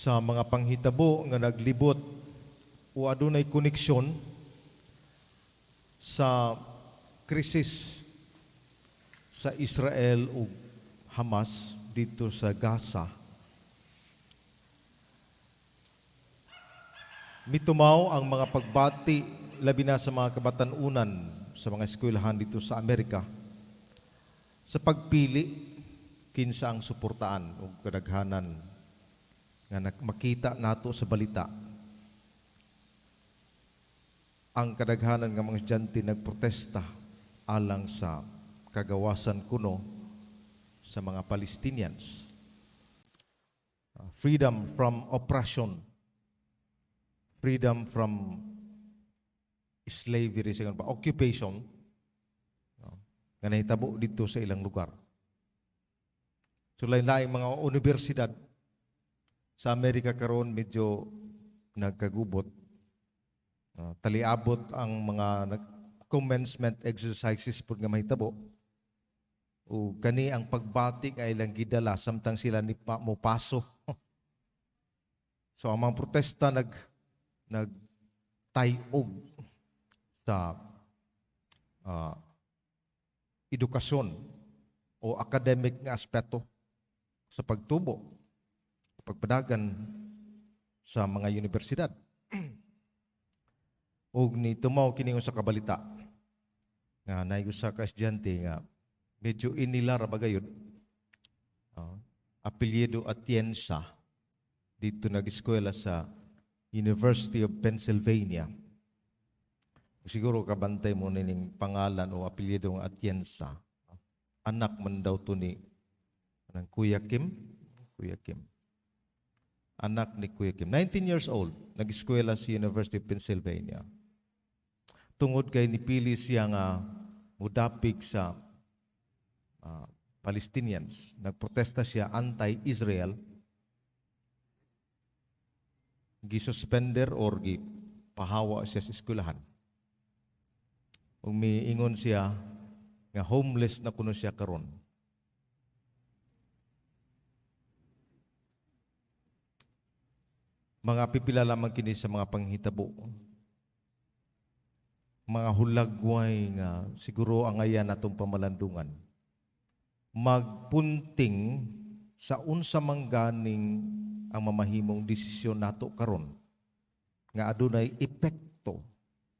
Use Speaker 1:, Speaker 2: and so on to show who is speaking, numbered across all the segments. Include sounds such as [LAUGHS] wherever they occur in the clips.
Speaker 1: sa mga panghitabo nga naglibot o adunay koneksyon sa krisis sa Israel o Hamas dito sa Gaza. Mitumaw ang mga pagbati labi na sa mga kabatanunan sa mga eskwelahan dito sa Amerika sa pagpili kinsa ang suportaan o kadaghanan nga makita nato sa balita ang kadaghanan nga mga estudyante nagprotesta alang sa kagawasan kuno sa mga Palestinians. Uh, freedom from oppression. Freedom from slavery, sa ba, occupation. No, nga nahitabo dito sa ilang lugar. So lain-lain mga universidad sa Amerika karon medyo nagkagubot. Uh, taliabot ang mga nag commencement exercises pud nga mahitabo. O kani ang pagbati kay ilang gidala samtang sila ni pa, mo paso. [LAUGHS] so ang mga protesta nag nag tayog sa ah, edukasyon o academic nga aspeto sa pagtubo, pagpadagan sa mga universidad. [CLEARS THROAT] ug ni tumaw kini sa kabalita nga naay usa ka estudyante nga medyo inilar bagayod uh, apelyido Atienza. Dito nag-eskwela sa University of Pennsylvania. Siguro kabantay mo nining pangalan o apelyido ng Atienza. Anak man daw to ni ng Kuya Kim? Kuya Kim anak ni Kuya Kim 19 years old nag-eskwela sa University of Pennsylvania tungod kay nipili siya nga mudapig sa ah, Palestinians. Nagprotesta siya anti-Israel. Gisuspender or gi pahawa siya sa eskwelahan. Ug miingon siya nga homeless na kuno siya karon. Mga pipila lamang kini sa mga panghitabo. Mga hulagway nga siguro ang ayan natong pamalandungan. Magpunting sa unsa mangganing ang mamahimong desisyon nato karon nga adunay epekto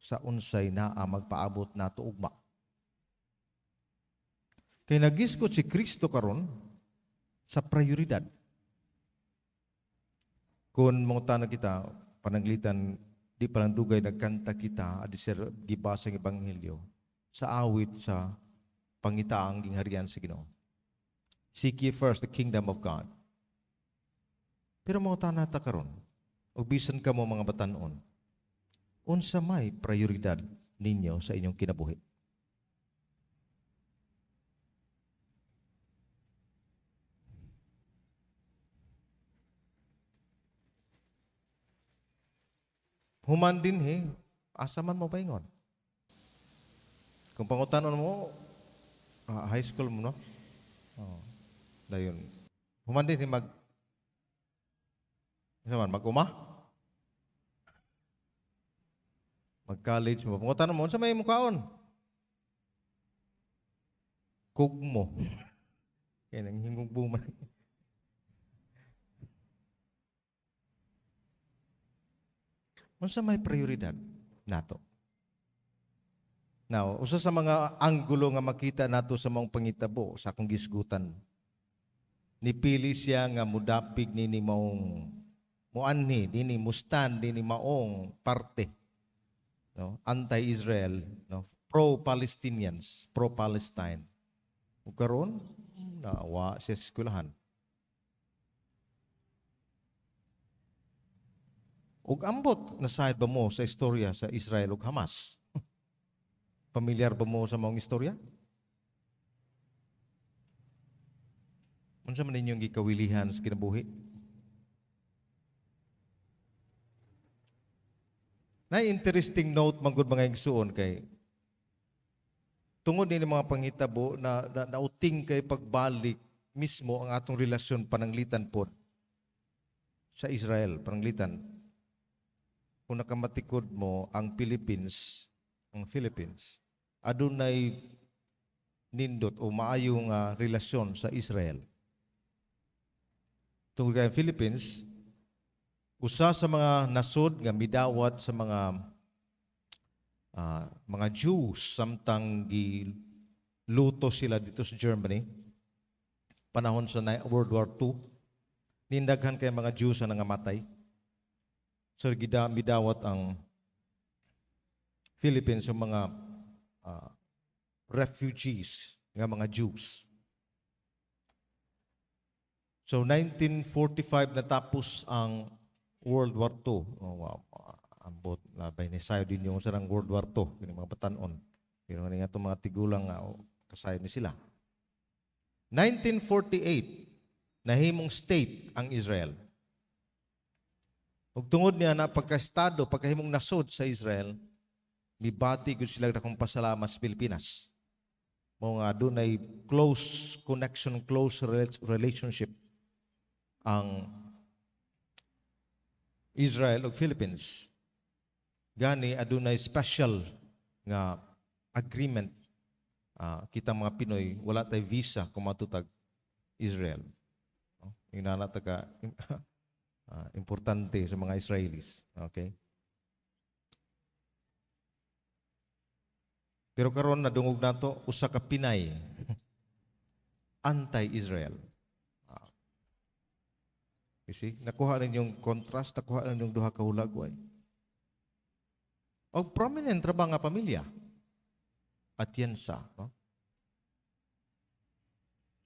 Speaker 1: sa unsay naa magpaabot nato ugma. Kay nagisgot si Kristo karon sa prioridad kung mga kita pananglitan di pa lang dugay nagkanta kita adi sir gibasa ng ebanghelyo sa awit sa pangitaang gingharian sa Ginoo. Seek ye first the kingdom of God. Pero mo tanata karon, ug bisan ka mo mga batanon, unsa may prioridad ninyo sa inyong kinabuhi? Human din he, asa man mo paingon? Kung pangutanon mo, ah, high school mo, no? Oh, dayon. Human din he mag, ano man, mag-uma? Mag-college mo. Pangutanon mo, unsa may mukaon? Kugmo. [LAUGHS] Kaya nang hingong buman. Unsa may prioridad nato? Now, usa sa mga anggulo nga makita nato sa mga pangitabo sa akong gisgutan. Nipili siya nga mudapig nini maong muanhi dini mustan dini maong parte no anti-Israel no pro-Palestinians pro-Palestine ug karon naawa siya sa eskwelahan Ug ambot nasayad ba mo sa istorya sa Israel ug Hamas? [LAUGHS] Pamilyar ba mo sa mga istorya? Unsa man ninyong gikawilihan sa kinabuhi? Na interesting note manggod mga igsuon kay tungod ni mga panghitabo na, na nauting kay pagbalik mismo ang atong relasyon pananglitan pod sa Israel, panglitan. Kung nakamatikod mo ang Philippines, ang Philippines, adunay nindot o maayong ah, relasyon sa Israel. Tungkol kay Philippines, usa sa mga nasod nga midawat sa mga ah, mga Jews samtang gi luto sila dito sa Germany panahon sa World War II nindaghan kay mga Jews ang nangamatay so gida midawat ang Philippines sa mga ah, refugees nga mga Jews So 1945 natapos ang World War II. Oh, wow. Ambot labay ni sayo din yung sarang World War II, kini mga batanon. Pero nga itong mga tigulang nga oh, kasayo ni sila. 1948 nahimong state ang Israel. Ug tungod niya na pagka-estado, pagkahimong nasod sa Israel, mibati gud sila dakong pasalamat sa Pilipinas. Mo nga dunay close connection, close rela- relationship ang Israel ug Philippines. Gani adunay special nga agreement ah, kita mga Pinoy wala tay visa kung matutag Israel. No? Yung nanataga ah, importante sa mga Israelis. Okay? Pero karon nadungog nato usa ka Pinay [LAUGHS] anti-Israel. Ah. You see, nakuha rin yung contrast, nakuha rin yung duha ka hulagway. O prominent ra ba nga pamilya? At yan sa, no?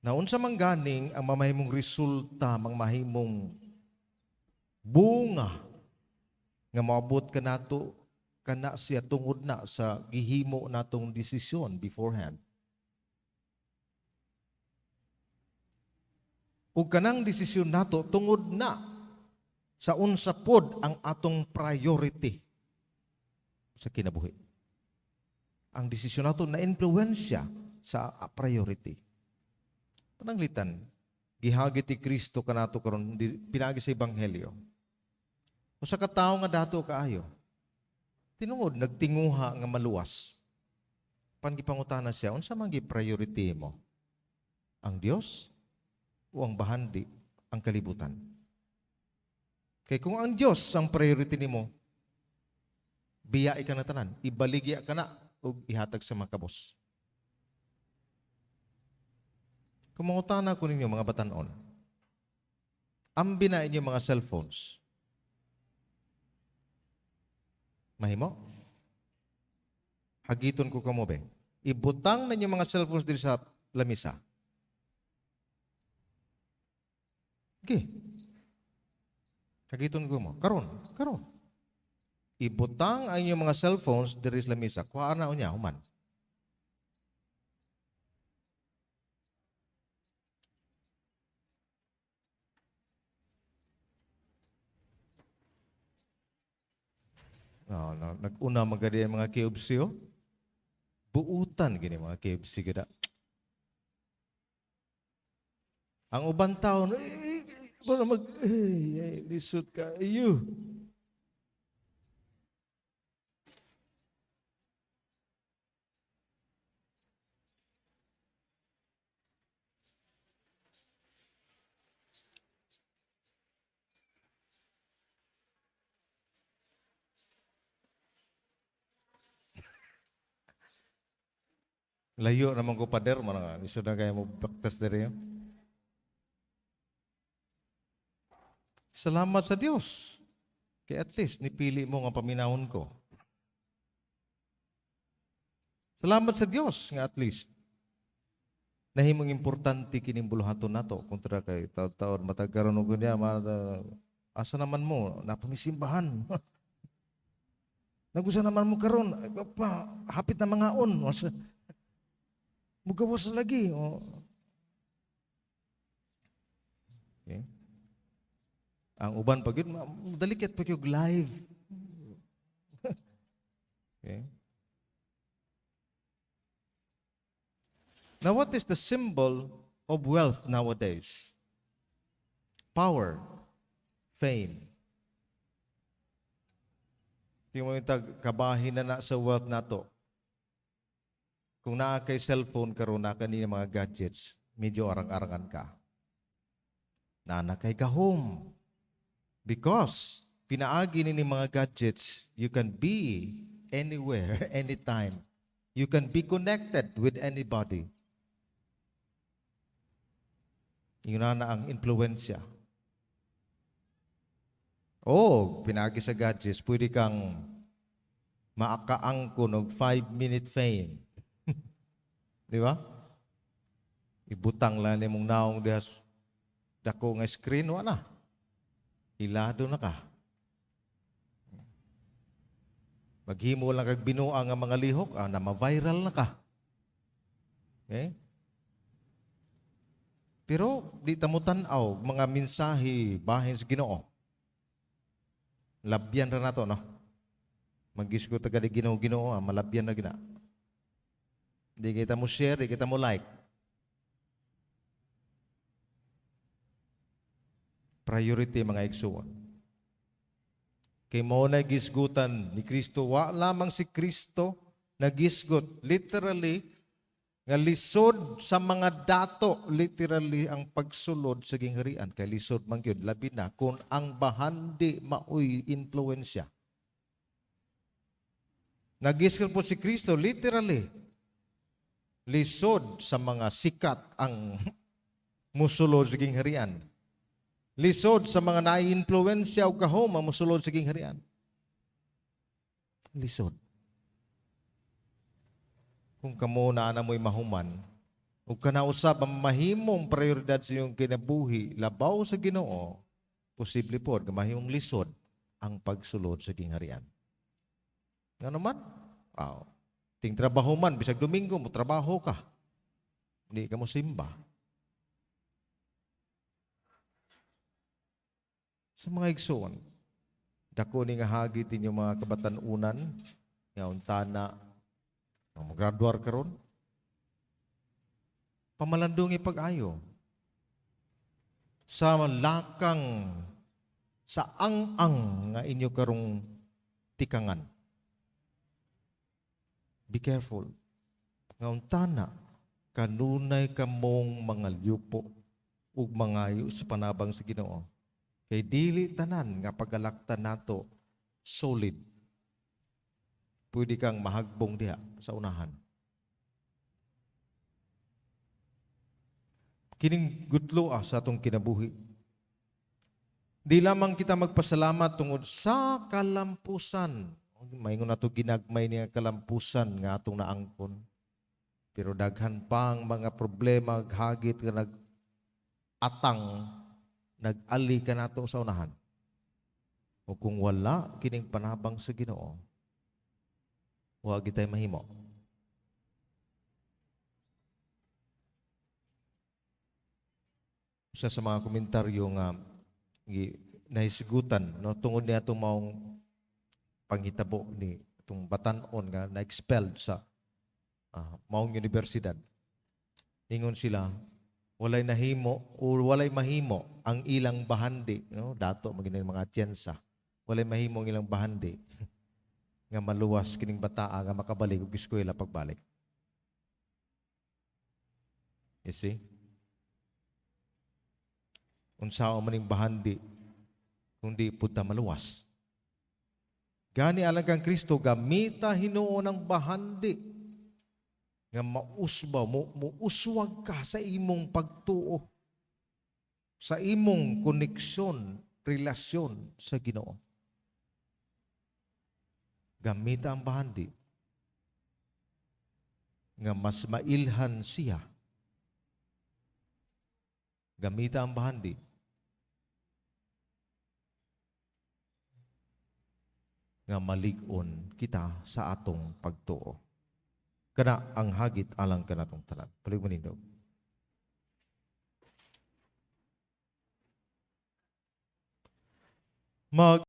Speaker 1: Naunsa man ganing ang mamahimong resulta, mang mahimong bunga nga maabot ka nato kana siya tungod na sa gihimo natong desisyon beforehand. Ug kanang desisyon nato tungod na sa unsa pod ang atong priority sa kinabuhi. Ang desisyon nato na influensya sa priority. Pananglitan, gihagit ti Kristo kanato karon pinagi sa ebanghelyo. Usa ka tawo nga dato kaayo. Tinungod nagtinguha nga maluwas. Pangipangutana siya, unsa man priority mo? Ang Dios o ang bahandi, ang kalibutan? Kay kung ang Dios ang priority nimo, biya ka na tanan, ibaligya ka na ug ihatag sa mga kabos. Kumangutana ko ninyo mga batanon. Ambi na inyo mga cellphones. Mahimo? Hagiton ko kamo be. Ibutang na inyo mga cellphones diri sa lamisa. Okay. Hagiton ko mo. Karon, karon. Ibutang ang inyong mga cellphones diri sa lamisa. Kuha na unya human. No, no. Nag-una magadi ang mga KFC, oh. Buutan gini mga KFC gada. Ang uban taon, eh, eh, para mag, eh, eh, lisod ka, iyo. Layo naman ko pader, mga lisod na kaya mo baktas diri. oh. Salamat sa Dios. Kaya at least nipili mo nga paminahon ko. Salamat sa Dios nga at least nahimong importante kining buluhaton nato kontra kay taon-taon matag karon og niya ma- asa naman mo napamisimbahan. [LAUGHS] Nagusa naman mo karon pa hapit na mga on. Mugawas lagi. O. Okay. Ang uban pag yun, dalikit pag yung live. okay. Now, what is the symbol of wealth nowadays? Power, fame. Tingnan mo yung kabahin na na sa wealth na to. Kung naa kay cellphone karon na kanina mga gadgets, medyo arang-arangan ka. Nana kay kahom. Because pinaagi ni mga gadgets, you can be anywhere, [LAUGHS] anytime. You can be connected with anybody. Yun na na ang influensya. Oh, pinagi sa gadgets, pwede kang maakaangko ng 5-minute fame. Di ba? Ibutang lang ni mong naong dihas dako nga screen, wala. Hilado na ka. Maghimo lang kag binuang nga mga lihok, ah, na ma-viral na ka. Okay? Pero di ta mo tan-aw mga mensahe bahin sa Ginoo. Labyan ra nato no. Magisgo ta gadi Ginoo Ginoo, ah, malabyan na gina. Di kita mo share, di kita mo like. Priority mga igsuon. Kay mo na gisgutan ni Kristo, wa lamang si Kristo nagisgot literally nga lisod sa mga dato literally ang pagsulod sa gingharian kay lisod man gyud labi na kung ang bahandi maoy influensya nagisgot po si Kristo literally lisod sa mga sikat ang musulod sa gingharian lisod sa mga nai-influensya o kahom ang musulod sa gingharian lisod kung kamo na na mo'y mahuman, ug kana usab ang mahimong prioridad sa iyong kinabuhi, labaw sa Ginoo, posible pod nga mahimong lisod ang pagsulod sa kingharian. Nga naman? Aw. Ting trabaho man, bisag Domingo mo trabaho ka. Hindi ka mo simba. Sa mga igsoon, dako ni nga hagit inyong mga kabatanunan, nga untana, ang mag-graduar karon pamalandong ipag-ayo sa lakang sa ang-ang nga inyo karong tikangan. Be careful. Nga untana, kanunay kamong mga lyupo ug mangayo sa panabang sa Ginoo. Kay dili tanan nga pagalaktan nato solid pwede kang mahagbong diha sa unahan. Kining gutlo ah, sa atong kinabuhi. Di lamang kita magpasalamat tungod sa kalampusan. Maingon na to ginagmay niya kalampusan nga atong naangkon. Pero daghan pang mga problema, hagit nga nag atang nag-ali ka nato sa unahan. O kung wala kining panabang sa Ginoo, Huwag kitay mahimo. Isa sa mga komentaryo nga nahisigutan no tungod niya itong maong panghitabo ni itong batanon nga na-expelled sa ah, maong universidad. Ingon sila, walay nahimo o walay mahimo ang ilang bahandi, no? dato maging mga tiyensa. Walay mahimo ang ilang bahandi nga maluwas kining bataa nga makabalik og eskwela pagbalik. You see? Unsa man ning bahandi kundi puta maluwas. Gani alang kang Kristo gamita hinuon ang bahandi. Nga mausba mo muuswag ka sa imong pagtuo sa imong koneksyon, relasyon sa Ginoo. Gamita ang bahandi. Nga mas mailhan siya. Gamita ang bahandi nga malig-on kita sa atong pagtuo. Kana ang hagit alang kanatong tanan. Palig manindog mag